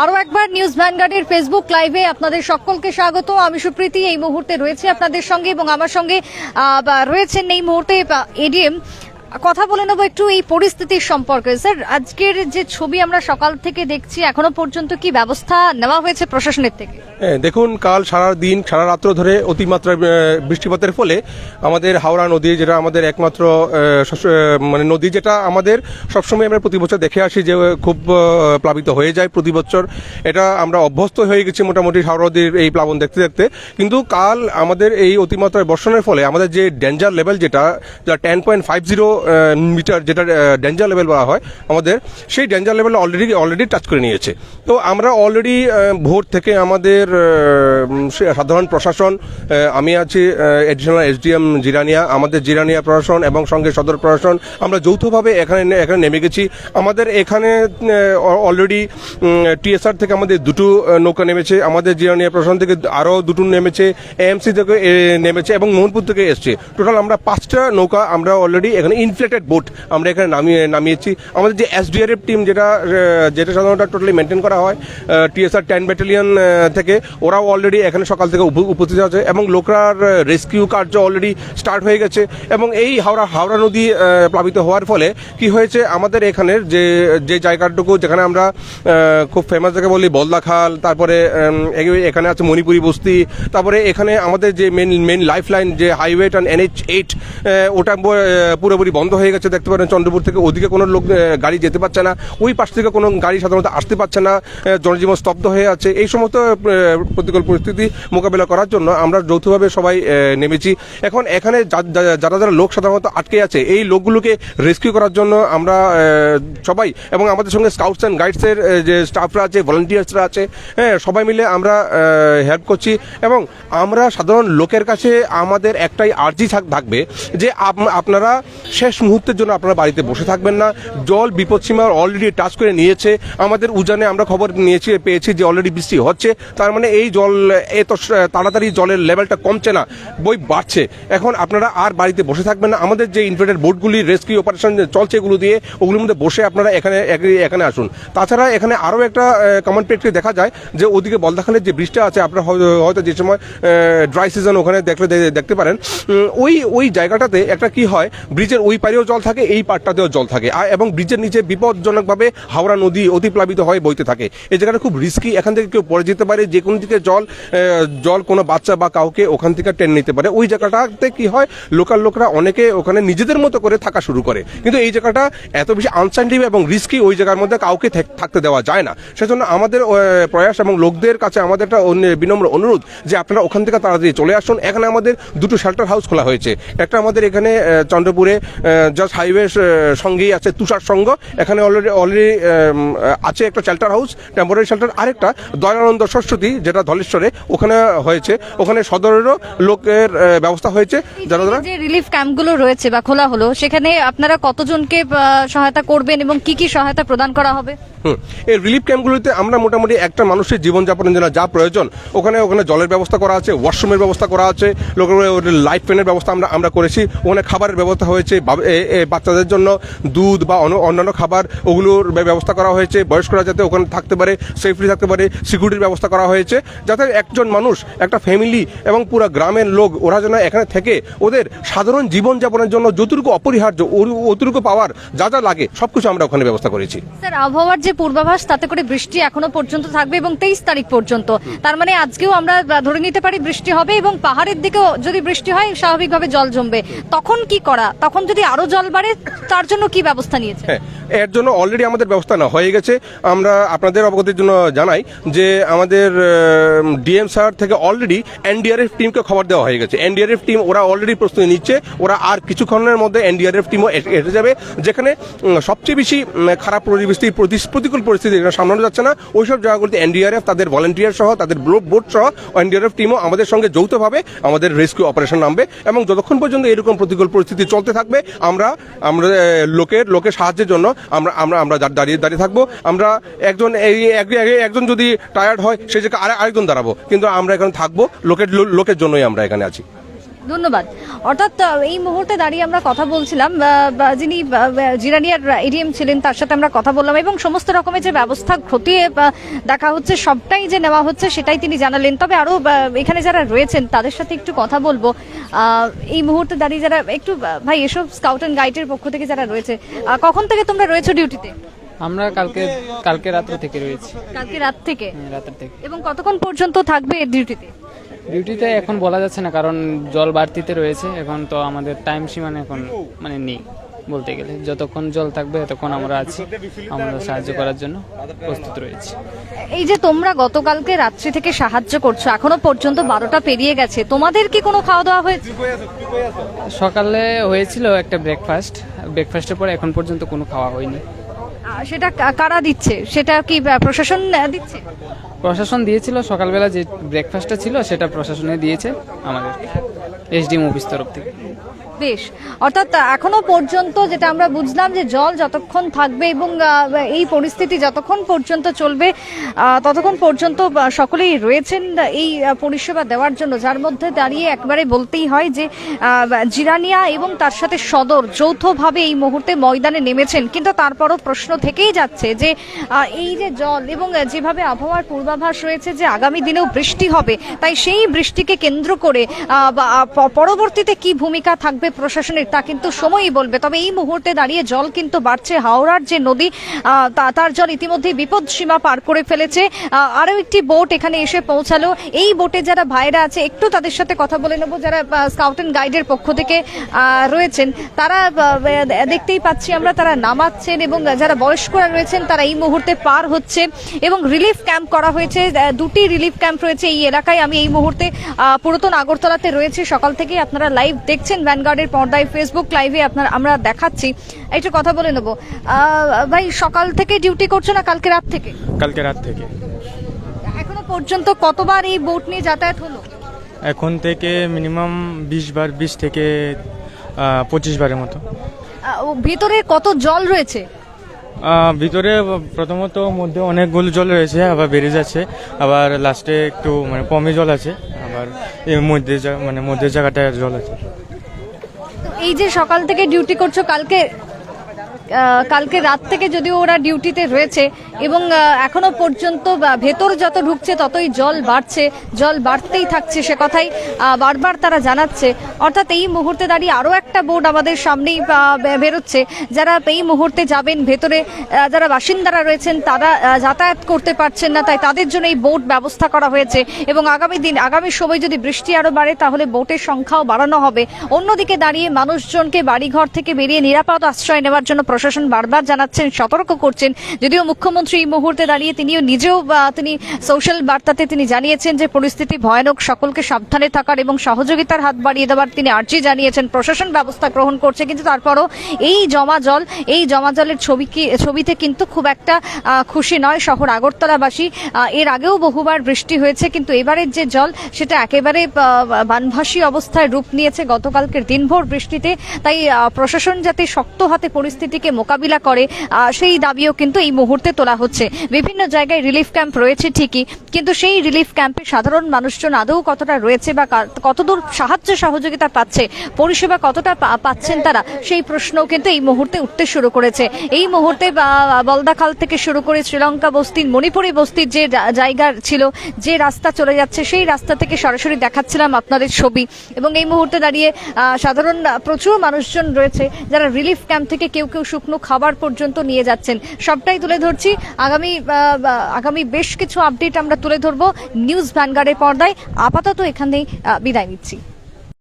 আরও একবার news ভ্যানগার্ডের Facebook লাইভে আপনাদের সকলকে স্বাগত। আমি সুপ্রীতি, এই মুহূর্তে রয়েছে আপনাদের সঙ্গে এবং আমার সঙ্গে রয়েছেন এই মুহূর্তে এডিএম কথা বলে নেব একটু এই পরিস্থিতির সম্পর্কে। স্যার আজকের যে ছবি আমরা সকাল থেকে দেখছি এখনও পর্যন্ত কি ব্যবস্থা নেওয়া হয়েছে প্রশাসনের থেকে? হ্যাঁ, দেখুন কাল সারা দিন সারা রাত্র ধরে অতিমাত্রায় আহ, বৃষ্টিপাতের ফলে আমাদের হাওড়া নদী যেটা আমাদের একমাত্র মানে নদী যেটা আমাদের সবসময় আমরা প্রতি বছর দেখে আসি যে খুব প্লাবিত হয়ে যায় প্রতি বছর। এটা আমরা অভ্যস্ত হয়ে গেছি মোটামুটি হাওড়া নদীর এই প্লাবন দেখতে দেখতে। কিন্তু কাল আমাদের এই অতিমাত্রায় বর্ষণের ফলে আমাদের যে ডেঞ্জার লেভেল যেটা যা ten point five zero metre যেটা ডেঞ্জার লেভেল বলা হয় আমাদের, সেই danger level already already touch করে নিয়েছে। তো আমরা অলরেডি ভোর থেকে আমাদের সাধারণ প্রশাসন আমি আছি এডিশনাল এসডিএম জিরানিয়া, আমাদের জিরানিয়া প্রশাসন এবং সঙ্গে সদর প্রশাসন, আমরা যৌথভাবে এখানে এখানে নেমে গেছি। আমাদের এখানে অলরেডি টিএসআর থেকে আমাদের দুটো নৌকা নেমেছে, আমাদের জিরানিয়া প্রশাসন থেকে আরও দুটো নেমেছে এএমসি থেকে নেমেছে এবং মোহনপুর থেকে এসছে। টোটাল আমরা পাঁচটা নৌকা আমরা অলরেডি এখানে ইনফ্লেটেড বোট আমরা এখানে নামিয়ে, নামিয়েছি। আমাদের যে এসডিআরএফ টিম যেটা যেটা সাধারণত টোটালি মেনটেন করা হয় টিএসআর টেন ব্যাটালিয়ন থেকে, ওরাও অলরেডি এখানে সকাল থেকে উপ- উপস্থিত আছে এবং লোকরার রেস্কিউ কার্য অলরেডি স্টার্ট হয়ে গেছে এবং এই হাওড়া হাওড়া নদী প্লাবিত হওয়ার ফলে কি হয়েছে, আমাদের এখানের যে যে জায়গাটুকু যেখানে আমরা খুব ফেমাস জায়গা বলি বলদা খাল, তারপরে এখানে আছে মণিপুরি বস্তি, তারপরে এখানে আমাদের যে মেন মেন লাইফ লাইন যে হাইওয়ে টান এনএইচ এইট ওটা পুরোপুরি বন্ধ হয়ে গেছে, দেখতে পারেন চন্দ্রপুর থেকে। ওদিকে কোনো লোক গাড়ি যেতে পারছে না। ওই পাশ থেকে কোনো গাড়ি সাধারণত আসতে পারছে না। জনজীবন স্তব্ধ হয়ে আছে। এই সমস্ত প্রতিকূল পরিস্থিতি মোকাবেলা করার জন্য আমরা যৌথভাবে সবাই নেমেছি। এখন এখানে যারা যারা লোক সাধারণত আটকে আছে, এই লোকগুলোকে রেস্কিউ করার জন্য আমরা সবাই এবং আমাদের সঙ্গে স্কাউটস অ্যান্ড গাইডসের যে স্টাফরা আছে, ভলান্টিয়ার্সরা আছে হ্যাঁ সবাই মিলে আমরা হেল্প করছি এবং আমরা সাধারণ লোকের কাছে আমাদের একটাই আর্জি থাক- থাকবে যে আপ- আপনারা শেষ মুহূর্তের জন্য আপনারা বাড়িতে বসে থাকবেন না। জল বিপদসীমা অলরেডি টাচ করে নিয়েছে। আমাদের উজানে আমরা খবর নিয়েছি, পেয়েছি যে অলরেডি বৃষ্টি হচ্ছে। তার মানে এই জল এত তাড়াতাড়ি জলের লেভেলটা কমছে না, বই বাড়ছে। এখন আপনারা আর বাড়িতে বসে থাকবেন না। আমাদের যে ইনভেটেড বোটগুলি রেস্কিউ অপারেশন চলছে এগুলো দিয়ে, ওগুলোর মধ্যে বসে আপনারা এখানে, এখানে- আসুন। তাছাড়া এখানে আরও একটা কমন প্রেক্ষিতে দেখা যায়, যে ওদিকে বলদাখালের যে বৃষ্টি আছে, আপনারা হয়- হয়তো যে সময় ড্রাই সিজন ওখানে দেখলে, দেখতে পারেন। ওই ওই জায়গাটাতে একটা কি হয় ব্রিজের ওই পারেও জল থাকে, এই পাড়টাতেও জল থাকে। এবং ব্রিজের নিচে বিপজ্জনকভাবে হাওড়া নদী অতিপ্লাবিত হয়ে বইতে থাকে। এই জায়গাটা খুব রিস্কি এখান থেকে কেউ পড়ে যেতে পারে যে কোনো দিকে জল জল কোনো বাচ্চা বা কাউকে ওখান থেকে টেনে নিতে পারে। ওই জায়গাটাতে কি হয় লোকাল লোকরা অনেকে ওখানে নিজেদের মতো করে থাকা শুরু করে। কিন্তু এই জায়গাটা এত বেশি আনসাইন্টিভ এবং রিস্কি ওই জায়গার মধ্যে কাউকে থাক- থাকতে দেওয়া যায় না। সেজন্য আমাদের প্রয়াস এবং লোকদের কাছে আমাদের একটা বিনম্র অনুরোধ যে আপনারা ওখান থেকে তাড়াতাড়ি চলে আসুন। এখানে আমাদের দুটো শেল্টার হাউস খোলা হয়েছে। একটা আমাদের এখানে চন্দ্রপুরে জাস্ট হাইওয়ে সঙ্গেই আছে তুষার সঙ্গ। এখানে অলরেডি অলরেডি আছে একটা শেল্টার হাউস টেম্পোরারি শেল্টার আরেকটা দয়ানন্দ সরস্বতী যেটা ধলেশ্বরে ওখানে হয়েছে। ওখানে সদরেরও লোকের ব্যবস্থা হয়েছে। যারা যারা যে রিলিফ ক্যাম্পগুলো রয়েছে বা খোলা হলো সেখানে আপনারা কতজনকে সহায়তা করবেন এবং কি কি সহায়তা প্রদান করা হবে? হুম। এই রিলিফ ক্যাম্পগুলিতে আমরা মোটামুটি একটা মানুষের জীবনযাপনের জন্য যা প্রয়োজন ওখানে ওখানে জলের ব্যবস্থা করা আছে ওয়াশরুমের ব্যবস্থা করা আছে লোকের লাইফ পেনের ব্যবস্থা আমরা আমরা করেছি ওখানে খাবারের ব্যবস্থা হয়েছে বাচ্চাদের জন্য দুধ বা অন্য- অন্যান্য খাবার ওগুলোর ব্যবস্থা করা হয়েছে বয়স্করা যাতে ওখানে থাকতে পারে সেফলি থাকতে পারে সিকিউরিটির ব্যবস্থা করা হয়েছে যাতে একজন মানুষ একটা ফ্যামিলি এবং পুরো গ্রামের লোক ওরা যেন এখানে থেকে ওদের সাধারণ জীবনযাপনের জন্য যতটুকু অপরিহার্য অতটুকু পাওয়ার যা যা লাগে সবকিছু আমরা ওখানে ব্যবস্থা করেছি। স্যার আবহাওয়ার যে পূর্বাভাস তাতে করে বৃষ্টি এখনও পর্যন্ত থাকবে এবং তেইশ তারিখ পর্যন্ত। তার মানে আজকেও আমরা ধরে নিতে পারি বৃষ্টি হবে এবং পাহাড়ের দিকেও যদি বৃষ্টি হয় স্বাভাবিকভাবে জল জমবে। তখন কি করা? তখন যদি আরও জল বাড়ে, তার জন্য কি ব্যবস্থা নিয়েছে হ্যাঁ এর জন্য অলরেডি আমাদের ব্যবস্থা না হয়ে গেছে। আমরা আপনাদের অবগতির জন্য জানাই যে আমাদের ডিএম স্যার থেকে অলরেডি এনডিআরএফ টিমকে খবর দেওয়া হয়ে গেছে। এনডিআরএফ টিম ওরা অলরেডি প্রস্তুতি নিচ্ছে। ওরা আর কিছুক্ষণের মধ্যে এনডিআরএফ টিমও এসে যাবে, যেখানে সবচেয়ে বেশি খারাপ পরিবেশটি প্রতি- প্রতিকূল পরিস্থিতি সামলানো যাচ্ছে না। ওইসব জায়গাগুলোতে এনডিআরএফ, তাদের ভলেন্টিয়ার সহ, তাদের বোট সহ, এনডিআরএফ টিমও আমাদের সঙ্গে যৌথভাবে আমাদের রেস্কিউ অপারেশন নামবে এবং যতক্ষণ পর্যন্ত এরকম প্রতিকূল পরিস্থিতি চলতে থাকবে আমরা আমরা লোকের লোকের সাহায্যের জন্য আমরা আমরা আমরা দাঁড়িয়ে দাঁড়িয়ে থাকব। আমরা একজন এই, এক- এক- একজন যদি টায়ার্ড হয়, সে জায়গায় আরে- আরেকজন দাঁড়াবো। কিন্তু আমরা এখানে থাকব। লোকের লোকের জন্যই আমরা এখানে আছি। ধন্যবাদ। অর্থাৎ এই মুহূর্তে দাঁড়িয়ে আমরা কথা বলছিলাম বা যিনি জিরানিয়ার এডিএম ছিলেন তার সাথে আমরা কথা বললাম এবং সমস্ত রকমের যে ব্যবস্থা খতিয়ে দেখা হচ্ছে সবটাই যে নেওয়া হচ্ছে সেটাই তিনি জানালেন। তবে আরও এখানে যারা রয়েছেন তাদের সাথে একটু কথা বলব। এই মুহূর্তে দাঁড়িয়ে যারা একটু ভাই এসব স্কাউট অ্যান্ড গাইডের পক্ষ থেকে যারা রয়েছে কখন থেকে তোমরা রয়েছো ডিউটিতে? আমরা কালকে কালকে রাত্র থেকে রয়েছি। কালকে রাত থেকে? হ্যাঁ, রাতের থেকে। এবং কতক্ষণ পর্যন্ত থাকবে ডিউটিতে? ডিউটিতে এখন বলা যাচ্ছে না কারণ জল বাড়তিতে রয়েছে। এখন তো আমাদের টাইম সীমানা এখন মানে নেই বলতে গেলে। যতক্ষণ জল থাকবে ততক্ষণ আমরা আছি আমরা সাহায্য করার জন্য প্রস্তুত রয়েছি। এই যে তোমরা গতকালকে রাত্রি থেকে সাহায্য করছ এখনও পর্যন্ত বারোটা পেরিয়ে গেছে। তোমাদের কি কোনো খাওয়া দাওয়া হয়েছে? সকালে হয়েছিল একটা ব্রেকফাস্ট ব্রেকফাস্টের পরে এখন পর্যন্ত কোনো খাওয়া হয়নি। সেটা কারা দিচ্ছে? সেটা কি প্রশাসন দিচ্ছে? প্রশাসন দিয়েছিল, সকালবেলা যে ব্রেকফাস্টটা ছিল, সেটা প্রশাসনে দিয়েছে আমাদের, এসডিএম অফিস তরফ থেকে। বেশ। অর্থাৎ এখনও পর্যন্ত যেটা আমরা বুঝলাম যে জল যতক্ষণ থাকবে এবং এই পরিস্থিতি যতক্ষণ পর্যন্ত চলবে ততক্ষণ পর্যন্ত সকলেই রয়েছেন এই পরিষেবা দেওয়ার জন্য। যার মধ্যে দাঁড়িয়ে একবারে বলতেই হয় যে জিরানিয়া এবং তার সাথে সদর যৌথভাবে এই মুহূর্তে ময়দানে নেমেছেন। কিন্তু তারপরও প্রশ্ন থেকেই যাচ্ছে যে এই যে জল এবং যেভাবে আবহাওয়ার পূর্বাভাস রয়েছে যে আগামী দিনেও বৃষ্টি হবে, তাই সেই বৃষ্টিকে কেন্দ্র করে পরবর্তীতে কি ভূমিকা থাকবে প্রশাসনের তা কিন্তু সময়ই বলবে। তবে এই মুহূর্তে দাঁড়িয়ে জল কিন্তু বাড়ছে। হাওড়ার যে নদী তার জল ইতিমধ্যে বিপদ সীমা পার করে ফেলেছে। আরও একটি বোট এখানে এসে পৌঁছালো। এই বোটে যারা ভাইরা আছে, একটু তাদের সাথে কথা বলে নেব। যারা স্কাউট অ্যান্ড গাইডের পক্ষ থেকে রয়েছেন, তারা দেখতেই পাচ্ছি আমরা তারা নামাচ্ছেন এবং যারা বয়স্করা রয়েছেন, তারা এই মুহূর্তে পার হচ্ছে এবং রিলিফ ক্যাম্প করা হয়েছে। দুটি রিলিফ ক্যাম্প রয়েছে এই এলাকায়। আমি এই মুহূর্তে পুরাতন আগরতলাতে রয়েছে। সকাল থেকেই আপনারা লাইভ দেখছেন। ভ্যানগার্ডের পর্দায় ফেসবুক লাইভে আপনার আমরা দেখাচ্ছি। একটু কথা বলে নেব। ভাই সকাল থেকে ডিউটি করছ না কালকে রাত থেকে? কালকে রাত থেকে। এখনও পর্যন্ত কতবার এই বোট নিয়ে যাতায়াত হলো? এখন থেকে মিনিমাম বিশ বার বিশ থেকে পঁচিশ বারের মতো। ভিতরে কত জল রয়েছে? ভিতরে প্রথমত মধ্যে অনেকগুলো জল রয়েছে আবার বেড়ে যাচ্ছে। আবার লাস্টে একটু মানে কমে জল আছে। আবার এর মধ্যে মানে মধ্যে জায়গাটায় জল আছে। এই যে সকাল থেকে ডিউটি করছ কালকে কালকে রাত থেকে যদিও ওরা ডিউটিতে রয়েছে এবং এখনও পর্যন্ত ভেতর যত ঢুকছে ততই জল বাড়ছে, জল বাড়তেই থাকছে সে কথাই বারবার তারা জানাচ্ছে। অর্থাৎ এই মুহূর্তে দাঁড়িয়ে আরও একটা বোর্ড আমাদের সামনেই বেরোচ্ছে। যারা এই মুহূর্তে যাবেন ভেতরে যারা বাসিন্দারা রয়েছেন তারা যাতায়াত করতে পারছেন না, তাই তাদের জন্য এই বোট ব্যবস্থা করা হয়েছে এবং আগামী দিন, আগামী সময় যদি বৃষ্টি আরও বাড়ে তাহলে বোটের সংখ্যাও বাড়ানো হবে। অন্যদিকে দাঁড়িয়ে মানুষজনকে বাড়িঘর থেকে বেরিয়ে নিরাপদ আশ্রয় নেওয়ার জন্য প্রশাসন বারবার জানাচ্ছেন, সতর্ক করছেন। যদিও মুখ্যমন্ত্রী এই মুহূর্তে দাঁড়িয়ে তিনিও নিজেও তিনি সোশ্যাল বার্তাতে তিনি জানিয়েছেন যে পরিস্থিতি ভয়ানক, সকলকে সাবধানে থাকার এবং সহযোগিতার হাত বাড়িয়ে দেওয়ার তিনি আর্জি জানিয়েছেন। প্রশাসন ব্যবস্থা গ্রহণ করছে, কিন্তু তারপরও এই জমা জল এই জমা জলের ছবি ছবিতে কিন্তু খুব একটা খুশি নয় শহর আগরতলাবাসী। এর আগেও বহুবার বৃষ্টি হয়েছে, কিন্তু এবারের যে জল, সেটা একেবারে বানভাসী অবস্থায় রূপ নিয়েছে। গতকালকের দিনভর বৃষ্টিতে, তাই প্রশাসন যাতে শক্ত হাতে পরিস্থিতিকে মোকাবিলা করে সেই দাবিও কিন্তু এই মুহূর্তে তোলা হচ্ছে। বিভিন্ন জায়গায় রিলিফ ক্যাম্প রয়েছে ঠিকই, কিন্তু সেই রিলিফ ক্যাম্পে সাধারণ মানুষজন আদৌ কতটা রয়েছে বা কতদূর সাহায্য সহযোগিতা পাচ্ছে, পরিষেবা কতটা পাচ্ছেন তারা, সেই প্রশ্নও কিন্তু এই মুহূর্তে উঠতে শুরু করেছে। এই মুহূর্তে বলদাখাল থেকে শুরু করে শ্রীলঙ্কা, বস্তির, মণিপুরি বস্তির যে জায়গা ছিল, যে রাস্তা চলে যাচ্ছে, সেই রাস্তা থেকে সরাসরি দেখাচ্ছিলাম আপনাদের ছবি। এবং এই মুহূর্তে দাঁড়িয়ে সাধারণ প্রচুর মানুষজন রয়েছে, যারা রিলিফ ক্যাম্প থেকে কেউ কেউ শুকনো খাবার পর্যন্ত নিয়ে যাচ্ছেন। সবটাই তুলে ধরছি। আগামী আগামী বেশ কিছু আপডেট আমরা তুলে ধরবো। নিউজ ভ্যানগার্ডের পর্দায়। আপাতত এখানেই বিদায় নিচ্ছি।